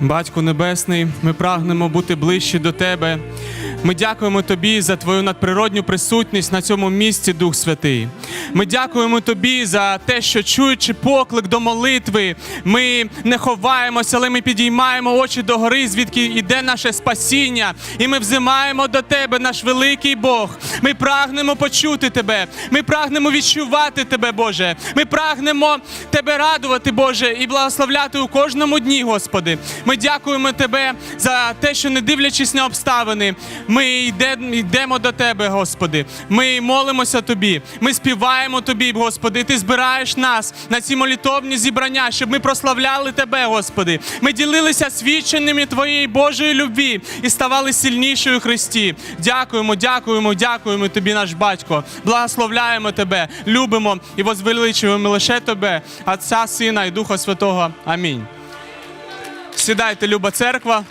Батько Небесний, ми прагнемо бути ближче до Тебе. Ми дякуємо Тобі за Твою надприродню присутність на цьому місці, Дух Святий. Ми дякуємо Тобі за те, що чуючи поклик до молитви, ми не ховаємося, але ми підіймаємо очі до гори, звідки йде наше спасіння, і ми взимаємо до Тебе, наш великий Бог. Ми прагнемо почути Тебе. Ми прагнемо відчувати Тебе, Боже. Ми прагнемо Тебе радувати, Боже, і благословляти у кожному дні, Господи. Ми дякуємо Тебе за те, що не дивлячись на обставини, ми йдемо до Тебе, Господи. Ми молимося Тобі, ми співаємо Тобі, Господи. Ти збираєш нас на ці молитовні зібрання, щоб ми прославляли Тебе, Господи. Ми ділилися свідченнями Твоєї Божої любві і ставали сильнішою Христі. Дякуємо, дякуємо, дякуємо Тобі, наш батько. Благословляємо Тебе, любимо і возвеличуємо лише Тебе, Отця, Сина і Духа Святого. Амінь. Сідайте, люба церква.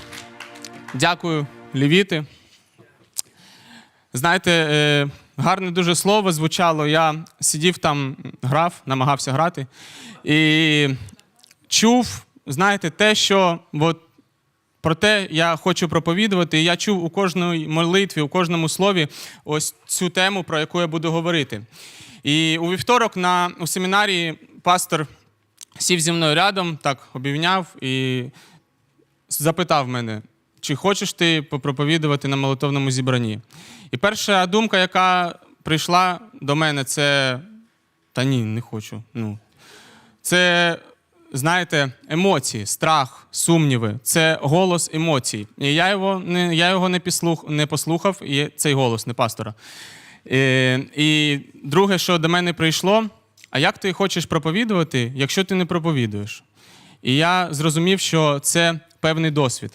Дякую, лівіти. Знаєте, е, гарне дуже слово звучало. Я сидів там, грав, намагався грати. І чув, знаєте, те, що от, про те я хочу проповідувати. І я чув у кожній молитві, у кожному слові ось цю тему, про яку я буду говорити. І у вівторок на, у семінарії пастор сів зі мною рядом, так обівняв і запитав мене, чи хочеш ти попроповідувати на молитовному зібранні. І перша думка, яка прийшла до мене, це та ні, не хочу. Ну, це, знаєте, емоції, страх, сумніви. Це голос емоцій. І я його не, я його не, післух, не послухав, і цей голос, не пастора. І, і друге, що до мене прийшло, а як ти хочеш проповідувати, якщо ти не проповідуєш? І я зрозумів, що це певний досвід.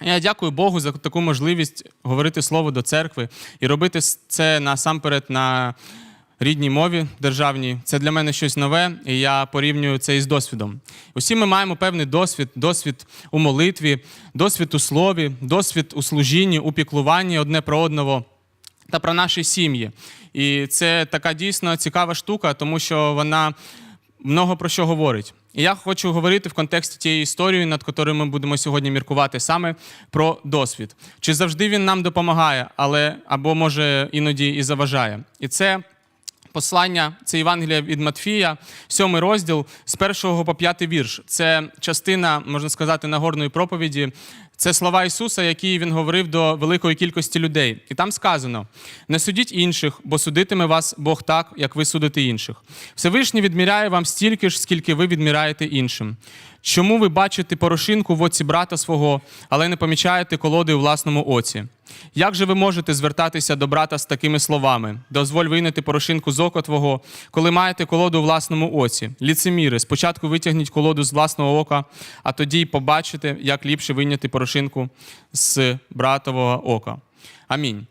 Я дякую Богу за таку можливість говорити слово до церкви і робити це насамперед на рідній мові державній. Це для мене щось нове, і я порівнюю це із досвідом. Усі ми маємо певний досвід: досвід у молитві, досвід у слові, досвід у служінні, у піклуванні одне про одного та про наші сім'ї. І це така дійсно цікава штука, тому що вона много про що говорить. І я хочу говорити в контексті тієї історії, над якою ми будемо сьогодні міркувати саме про досвід. Чи завжди він нам допомагає, але або може іноді і заважає. І це послання, це Євангелія від Матфія, сьомий розділ з першого по п'ятий вірш. Це частина, можна сказати, Нагорної проповіді. Це слова Ісуса, які він говорив до великої кількості людей. І там сказано: не судіть інших, бо судитиме вас Бог так, як ви судите інших. Всевишній відміряє вам стільки ж, скільки ви відміряєте іншим. Чому ви бачите порошинку в оці брата свого, але не помічаєте колоди у власному оці? Як же ви можете звертатися до брата з такими словами? Дозволь вийняти порошинку з ока твого, коли маєте колоду у власному оці. Ліцеміри, спочатку витягніть колоду з власного ока, а тоді й побачите, як ліпше вийняти порошинку з братового ока. Амінь.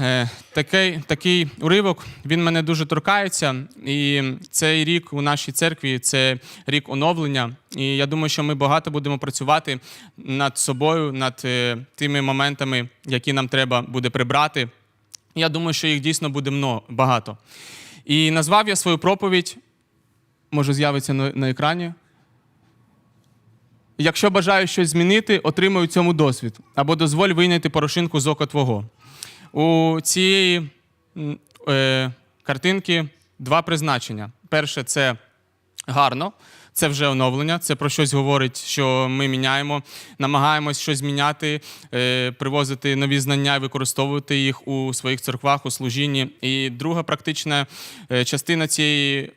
Е, Такий, такий уривок він мене дуже торкається. І цей рік у нашій церкві це рік оновлення. І я думаю, що ми багато будемо працювати над собою, над е, тими моментами, які нам треба буде прибрати. Я думаю, що їх дійсно буде багато. І назвав я свою проповідь, може, з'явиться на, екрані. Якщо бажаєш щось змінити, отримай у цьому досвід або дозволь вийняти порошинку з ока твого. У цієї е, картинки два призначення. Перше це гарно, це вже оновлення, це про щось говорить, що ми міняємо, намагаємось щось міняти, е, привозити нові знання і використовувати їх у своїх церквах, у служінні. І друга практична е, частина цієї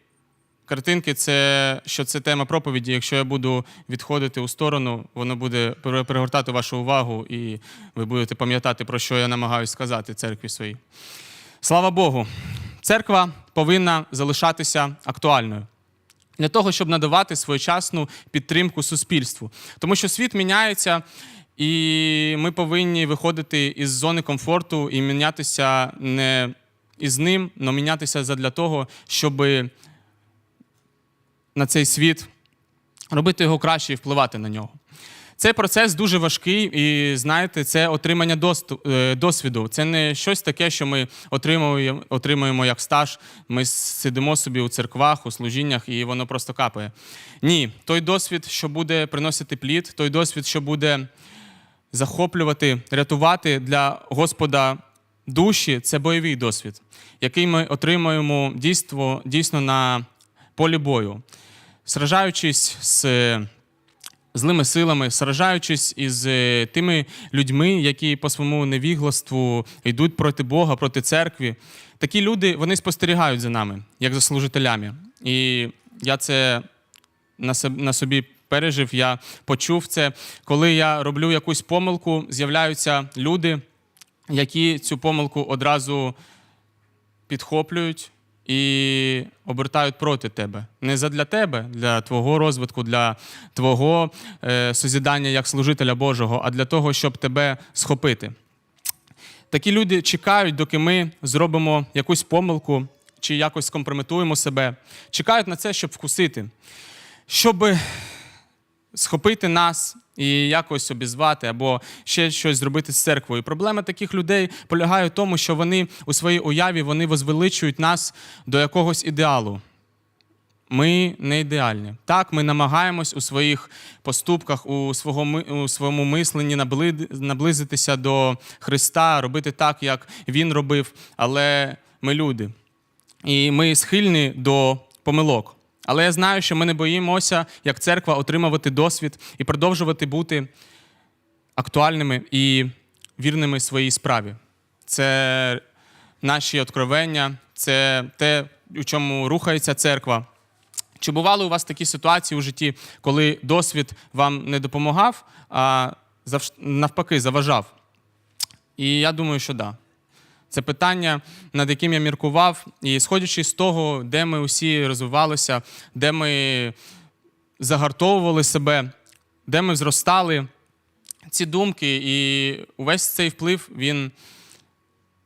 картинки це що це тема проповіді. Якщо я буду відходити у сторону, воно буде перегортати вашу увагу, і ви будете пам'ятати, про що я намагаюся сказати церкві своїй. Слава Богу, церква повинна залишатися актуальною. Для того, щоб надавати своєчасну підтримку суспільству. Тому що світ міняється, і ми повинні виходити із зони комфорту і мінятися не із ним, але мінятися задля того, щоби на цей світ, робити його краще і впливати на нього. Цей процес дуже важкий, і знаєте, це отримання е, досвіду. Це не щось таке, що ми отримуємо, отримуємо як стаж. Ми сидимо собі у церквах, у служіннях, і воно просто капає. Ні, той досвід, що буде приносити плід, той досвід, що буде захоплювати, рятувати для Господа душі, це бойовий досвід, який ми отримуємо дійство, дійсно на полі бою, сражаючись з злими силами, сражаючись із е, тими людьми, які по своєму невігластву йдуть проти Бога, проти церкви. Такі люди вони спостерігають за нами, як за служителями. І я це на собі пережив, я почув це. Коли я роблю якусь помилку, з'являються люди, які цю помилку одразу підхоплюють і обертають проти тебе. Не задля тебе, для твого розвитку, для твого е, созідання як служителя Божого, а для того, щоб тебе схопити. Такі люди чекають, доки ми зробимо якусь помилку чи якось скомпрометуємо себе. Чекають на це, щоб вкусити, щоб схопити нас і якось обізвати, або ще щось зробити з церквою. Проблема таких людей полягає в тому, що вони у своїй уяві вони возвеличують нас до якогось ідеалу. Ми не ідеальні. Так, ми намагаємось у своїх поступках, у, свого, у своєму мисленні наблизитися до Христа, робити так, як Він робив, але ми люди. І ми схильні до помилок. Але я знаю, що ми не боїмося, як церква, отримувати досвід і продовжувати бути актуальними і вірними своїй справі. Це наші откровення, це те, у чому рухається церква. Чи бували у вас такі ситуації у житті, коли досвід вам не допомагав, а навпаки заважав? І я думаю, що так. Да. Це питання, над яким я міркував, і сходячи з того, де ми усі розвивалися, де ми загартовували себе, де ми зростали, ці думки і увесь цей вплив він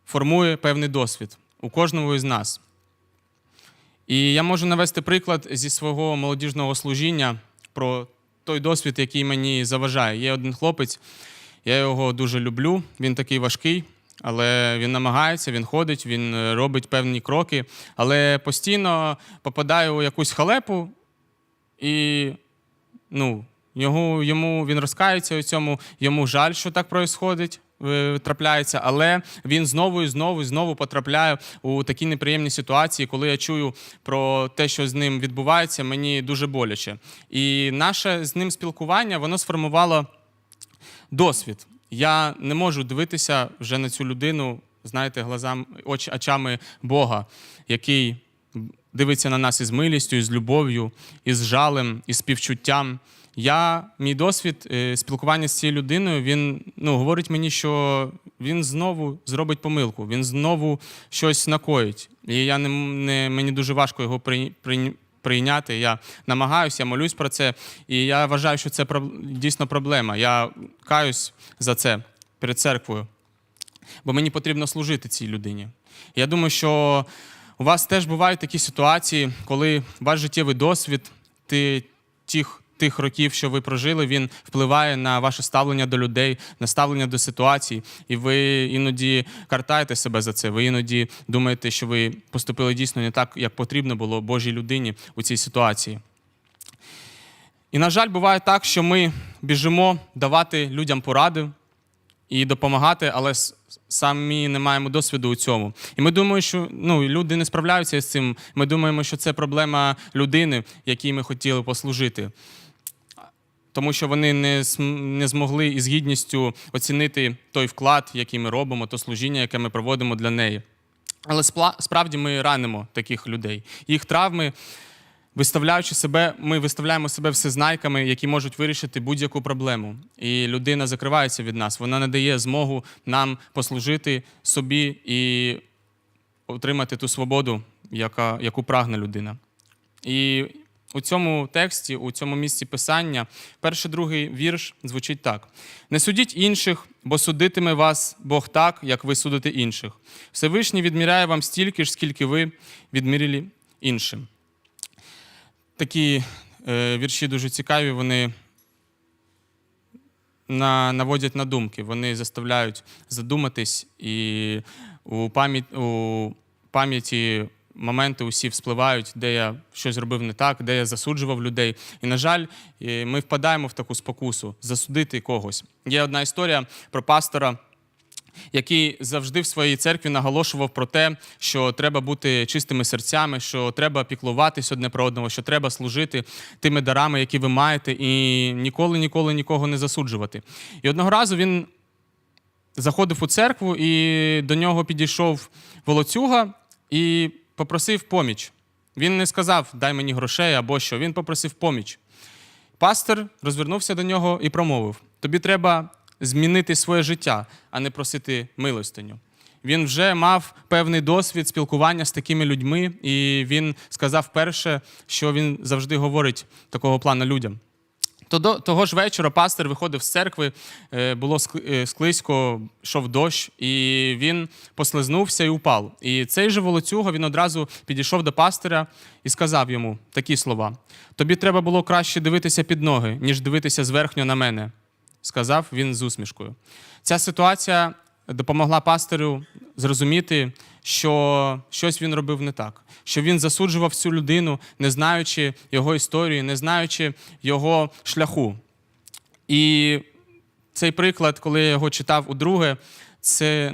формує певний досвід у кожному із нас. І я можу навести приклад зі свого молодіжного служіння про той досвід, який мені заважає. Є один хлопець, я його дуже люблю, він такий важкий, але він намагається, він ходить, він е, робить певні кроки, але постійно попадає у якусь халепу, і ну, його, йому він розкається у цьому, йому жаль, що так происходить, е, трапляється, але він знову і знову і знову потрапляє у такі неприємні ситуації, коли я чую про те, що з ним відбувається, мені дуже боляче. І наше з ним спілкування воно сформувало досвід. Я не можу дивитися вже на цю людину, знаєте, глазам, оч, очами Бога, який дивиться на нас із милістю, із любов'ю, із жалем, із співчуттям. Я, мій досвід е, спілкування з цією людиною, він ну, говорить мені, що він знову зробить помилку, він знову щось накоїть. І я не, не мені дуже важко його при, при, прийняти. Я намагаюся, я молюсь про це. І я вважаю, що це дійсно проблема. Я каюсь за це перед церквою, бо мені потрібно служити цій людині. Я думаю, що у вас теж бувають такі ситуації, коли ваш життєвий досвід ти, тих, тих років, що ви прожили, він впливає на ваше ставлення до людей, на ставлення до ситуацій, і ви іноді картаєте себе за це. Ви іноді думаєте, що ви поступили дійсно не так, як потрібно було Божій людині у цій ситуації. І, на жаль, буває так, що ми біжимо давати людям поради і допомагати, але самі не маємо досвіду у цьому. І ми думаємо, що ну, люди не справляються з цим. Ми думаємо, що це проблема людини, якій ми хотіли послужити. Тому що вони не, не змогли із гідністю оцінити той вклад, який ми робимо, то служіння, яке ми проводимо для неї. Але справді ми ранимо таких людей. Їх травми, виставляючи себе, ми виставляємо себе всезнайками, які можуть вирішити будь-яку проблему. І людина закривається від нас. Вона не дає змогу нам послужити собі і отримати ту свободу, яка, яку прагне людина. І у цьому тексті, у цьому місці писання, перший другий вірш звучить так: не судіть інших, бо судитиме вас Бог так, як ви судите інших. Всевишній відміряє вам стільки ж, скільки ви відміряли іншим. Такі е, вірші дуже цікаві, вони на, наводять на думки, вони заставляють задуматись, і у, пам'яті моменти усі вспливають, де я щось робив не так, де я засуджував людей. І, на жаль, ми впадаємо в таку спокусу засудити когось. Є одна історія про пастора який завжди в своїй церкві наголошував про те, що треба бути чистими серцями, що треба піклуватись одне про одного, що треба служити тими дарами, які ви маєте, і ніколи, ніколи нікого не засуджувати. І одного разу він заходив у церкву, і до нього підійшов волоцюга і попросив поміч. Він не сказав, дай мені грошей або що. Він попросив поміч. Пастор розвернувся до нього і промовив: Тобі треба змінити своє життя, а не просити милостиню. Він вже мав певний досвід спілкування з такими людьми, і він сказав перше, що він завжди говорить такого плану людям. Тодо- Того ж вечора пастор виходив з церкви, е, було е, склизько, йшов дощ, і він послизнувся і упав. І цей же волоцюга він одразу підійшов до пастора і сказав йому такі слова: Тобі треба було краще дивитися під ноги, ніж дивитися зверхньо на мене, сказав він з усмішкою. Ця ситуація допомогла пастору зрозуміти, що щось він робив не так, що він засуджував цю людину, не знаючи його історії, не знаючи його шляху. І цей приклад, коли я його читав удруге, це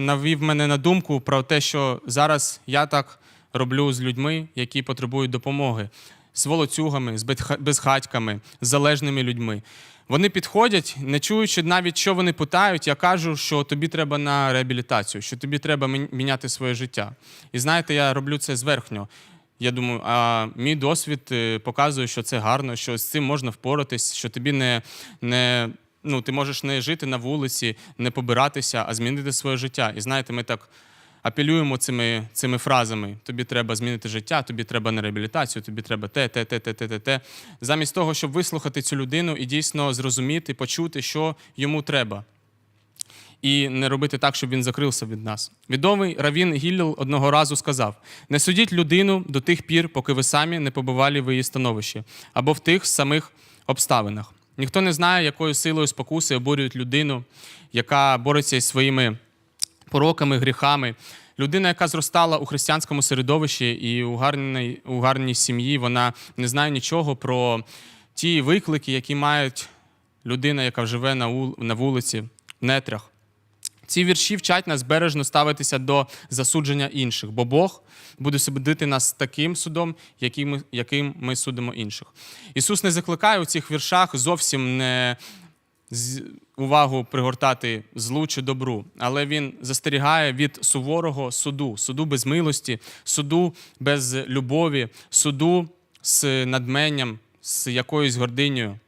навів мене на думку про те, що зараз я так роблю з людьми, які потребують допомоги, з волоцюгами, з безхатьками, з залежними людьми. Вони підходять, не чуючи навіть, що вони питають, я кажу, що тобі треба на реабілітацію, що тобі треба міняти своє життя. І знаєте, я роблю це зверхньо. Я думаю, а мій досвід е, показує, що це гарно, що з цим можна впоратись, що тобі не, не ну, ти можеш не жити на вулиці, не побиратися, а змінити своє життя. І знаєте, ми так апелюємо цими, цими фразами: тобі треба змінити життя, тобі треба на реабілітацію, тобі треба те, те, те, те, те, те, те. Замість того, щоб вислухати цю людину і дійсно зрозуміти, почути, що йому треба. І не робити так, щоб він закрився від нас. Відомий Равін Гіллел одного разу сказав: не судіть людину до тих пір, поки ви самі не побували в її становищі, або в тих самих обставинах. Ніхто не знає, якою силою спокуси обурюють людину, яка бореться із своїми пороками, гріхами. Людина, яка зростала у християнському середовищі і у гарній, у гарній сім'ї, вона не знає нічого про ті виклики, які мають людина, яка живе на, ул- на вулиці, в нетрях. Ці вірші вчать нас бережно ставитися до засудження інших, бо Бог буде судити нас таким судом, яким яким ми судимо інших. Ісус не закликає у цих віршах зовсім не увагу пригортати злу чи добру, але Він застерігає від суворого суду, суду без милості, суду без любові, суду з надменням, з якоюсь гординею.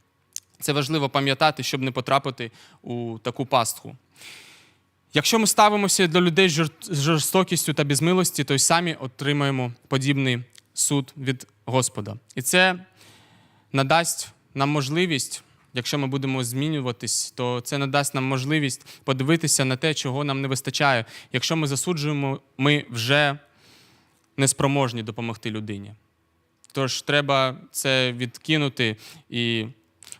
Це важливо пам'ятати, щоб не потрапити у таку пастку. Якщо ми ставимося до людей з жорстокістю та без милості, то й самі отримаємо подібний суд від Господа. І це надасть нам можливість, якщо ми будемо змінюватись, то це надасть нам можливість подивитися на те, чого нам не вистачає. Якщо ми засуджуємо, ми вже неспроможні допомогти людині. Тож треба це відкинути і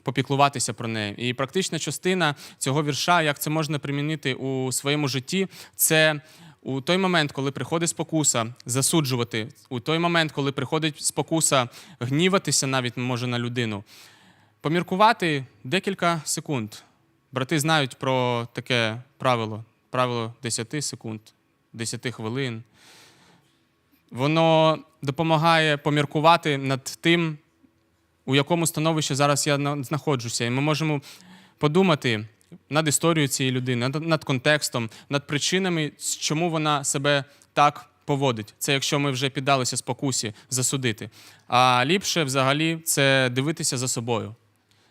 попіклуватися про неї. І практична частина цього вірша, як це можна примінити у своєму житті, це у той момент, коли приходить спокуса, засуджувати, у той момент, коли приходить спокуса гніватися навіть може на людину, поміркувати декілька секунд. Брати знають про таке правило, правило 10 секунд, 10 хвилин. Воно допомагає поміркувати над тим, у якому становищі зараз я знаходжуся. І ми можемо подумати над історією цієї людини, над, контекстом, над причинами, чому вона себе так поводить. Це якщо ми вже піддалися спокусі засудити. А ліпше взагалі це дивитися за собою.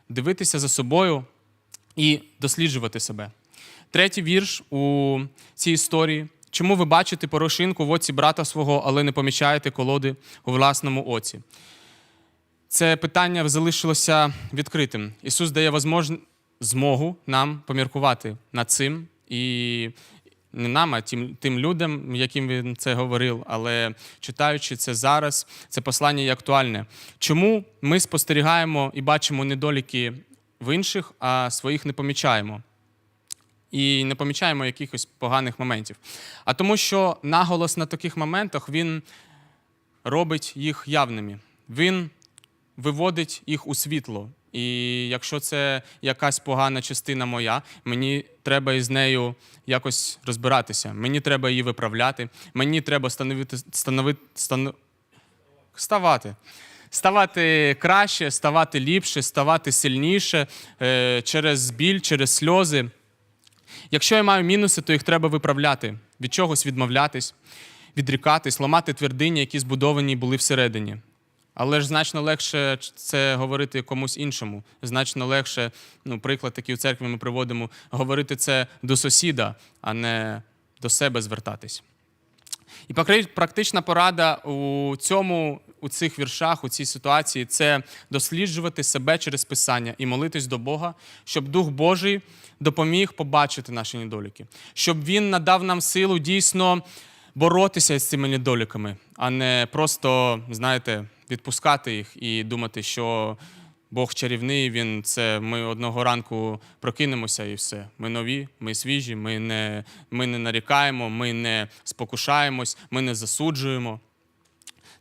Дивитися за собою і досліджувати себе. Третій вірш у цій історії. Чому ви бачите порошинку в оці брата свого, але не помічаєте колоди у власному оці? Це питання залишилося відкритим. Ісус дає змогу нам поміркувати над цим і не нам, а тим, тим людям, яким він це говорив, але читаючи це зараз, це послання є актуальне. Чому ми спостерігаємо і бачимо недоліки в інших, а своїх не помічаємо. І не помічаємо якихось поганих моментів. А тому, що наголос на таких моментах він робить їх явними. Він виводить їх у світло. І якщо це якась погана частина моя, мені треба із нею якось розбиратися. Мені треба її виправляти. Мені треба становити, становити, стану... ставати. Ставати краще, ставати ліпше, ставати сильніше е, через біль, через сльози. Якщо я маю мінуси, то їх треба виправляти, від чогось відмовлятись, відрікатись, ламати твердині, які збудовані були всередині. Але ж значно легше це говорити комусь іншому. Значно легше, ну, приклад такий у церкві ми приводимо, говорити це до сусіда, а не до себе звертатись. І практична порада у цьому, у цих віршах, у цій ситуації це досліджувати себе через Писання і молитись до Бога, щоб Дух Божий допоміг побачити наші недоліки, щоб Він надав нам силу дійсно боротися з цими недоліками, а не просто, знаєте, відпускати їх і думати, що Бог чарівний, він це ми одного ранку прокинемося і все. Ми нові, ми свіжі, ми не, ми не нарікаємо, ми не спокушаємось, ми не засуджуємо.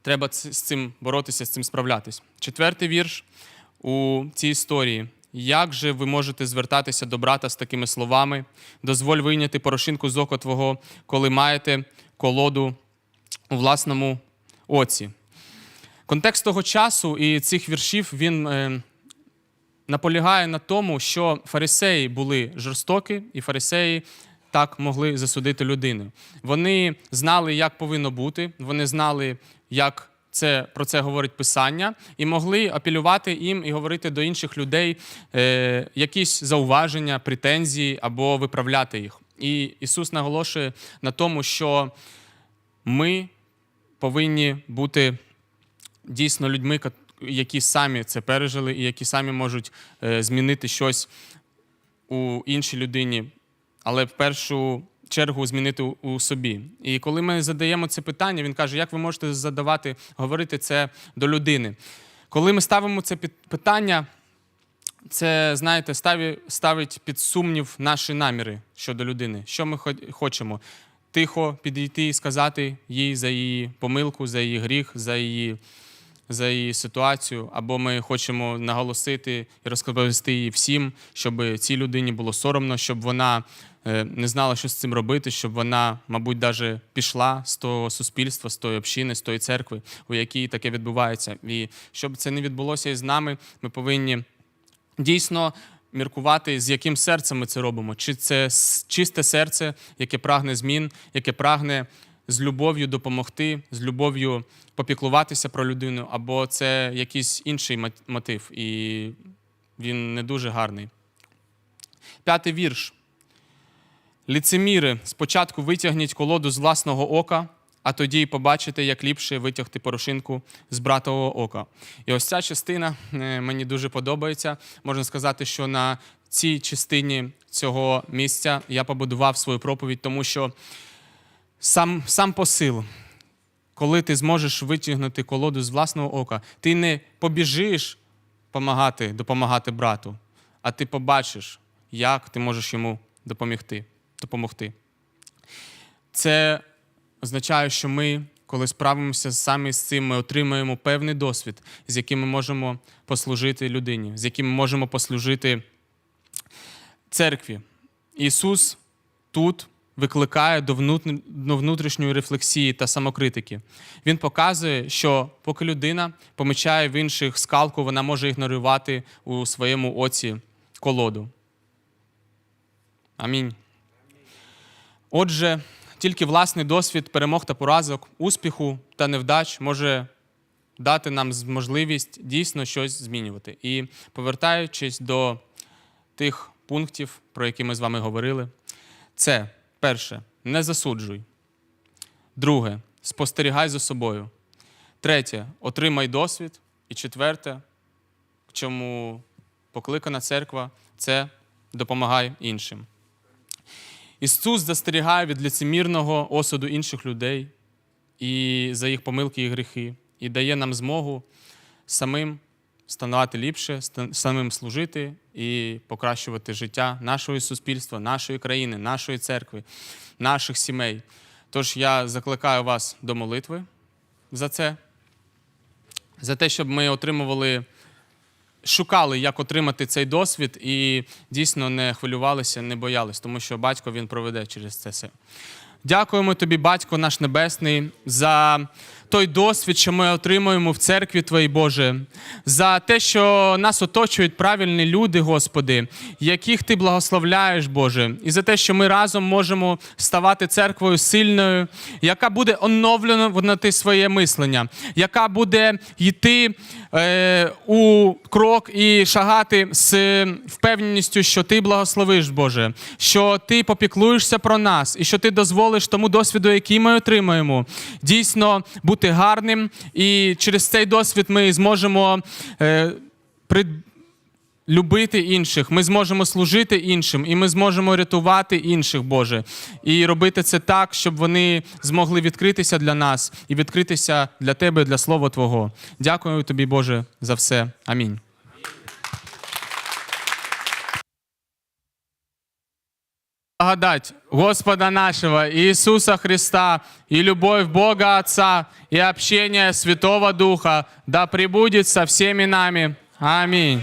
Треба з цим боротися, з цим справлятись. Четвертий вірш у цій історії. Як же ви можете звертатися до брата з такими словами? Дозволь вийняти порошинку з ока твого, коли маєте колоду у власному оці. Контекст того часу і цих віршів він е, наполягає на тому, що фарисеї були жорстокі, і фарисеї так могли засудити людину. Вони знали, як повинно бути, вони знали, як це, про це говорить Писання, і могли апелювати їм і говорити до інших людей е, якісь зауваження, претензії або виправляти їх. І Ісус наголошує на тому, що ми повинні бути дійсно людьми, які самі це пережили, і які самі можуть е, змінити щось у іншій людині, але в першу чергу змінити у- собі. І коли ми задаємо це питання, він каже, як ви можете задавати, говорити це до людини. Коли ми ставимо це питання, це, знаєте, ставить під сумнів наші наміри щодо людини. Що ми хо- хочемо? Тихо підійти і сказати їй за її помилку, за її гріх, за її, за її ситуацію, або ми хочемо наголосити і розповісти її всім, щоб цій людині було соромно, щоб вона е, не знала, що з цим робити, щоб вона, мабуть, навіть пішла з того суспільства, з тої общини, з тої церкви, у якій таке відбувається. І щоб це не відбулося із нами, ми повинні дійсно міркувати, з яким серцем ми це робимо. Чи це чисте серце, яке прагне змін, яке прагне з любов'ю допомогти, з любов'ю попіклуватися про людину, або це якийсь інший мотив, і він не дуже гарний. П'ятий вірш. Ліцеміри, спочатку витягніть колоду з власного ока, а тоді й побачите, як ліпше витягти порошинку з братового ока. І ось ця частина е, мені дуже подобається. Можна сказати, що на цій частині цього місця я побудував свою проповідь, тому що сам, сам посил, коли ти зможеш витягнути колоду з власного ока, ти не побіжиш помагати, допомагати брату, а ти побачиш, як ти можеш йому допомогти. допомогти. Це означає, що ми, коли справимося саме з цим, ми отримаємо певний досвід, з яким ми можемо послужити людині, з яким ми можемо послужити церкві. Ісус тут викликає до внутрішньої рефлексії та самокритики. Він показує, що поки людина помічає в інших скалку, вона може ігнорувати у своєму оці колоду. Амінь. Отже, тільки власний досвід перемог та поразок, успіху та невдач може дати нам можливість дійсно щось змінювати. І повертаючись до тих пунктів, про які ми з вами говорили, це перше, не засуджуй. Друге, спостерігай за собою. Третє, отримай досвід. І четверте, к чому покликана церква, це допомагай іншим. Ісус застерігає від лицемірного осуду інших людей і за їх помилки і гріхи, і дає нам змогу самим становати ліпше, самим служити і покращувати життя нашого суспільства, нашої країни, нашої церкви, наших сімей. Тож я закликаю вас до молитви за це, за те, щоб ми отримували, шукали, як отримати цей досвід, і дійсно не хвилювалися, не боялись, тому що батько він проведе через це все. Дякуємо тобі, батько наш небесний, за той досвід, що ми отримуємо в церкві Твоїй Боже, за те, що нас оточують правильні люди, Господи, яких Ти благословляєш, Боже, і за те, що ми разом можемо ставати церквою сильною, яка буде оновлювати своє мислення, яка буде йти е, у крок і шагати з впевненістю, що Ти благословиш, Боже, що Ти попіклуєшся про нас і що Ти дозволиш тому досвіду, який ми отримаємо, дійсно бути гарним. І через цей досвід ми зможемо е, при... любити інших, ми зможемо служити іншим, і ми зможемо рятувати інших, Боже, і робити це так, щоб вони змогли відкритися для нас і відкритися для Тебе, для Слова Твого. Дякую тобі, Боже, за все. Амінь. Благодать Господа нашего Иисуса Христа и любовь Бога Отца и общение Святого Духа да пребудет со всеми нами. Аминь.